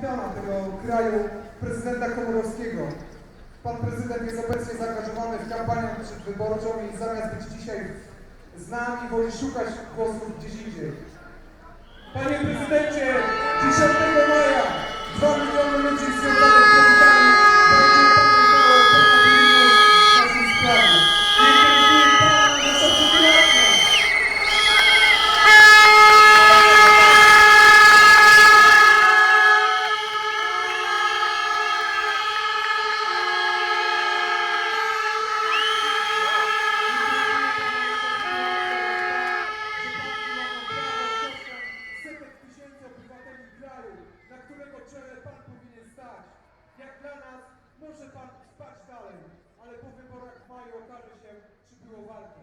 kapitana tego kraju, prezydenta Komorowskiego. Pan prezydent jest obecnie zaangażowany w kampanię przedwyborczą i zamiast być dzisiaj z nami, woli szukać głosów gdzieś indziej. Panie prezydencie, tysięcy obywateli kraju, na którego czele Pan powinien stać. Jak dla nas może Pan spać dalej, ale po wyborach w maju okaże się, czy było warto.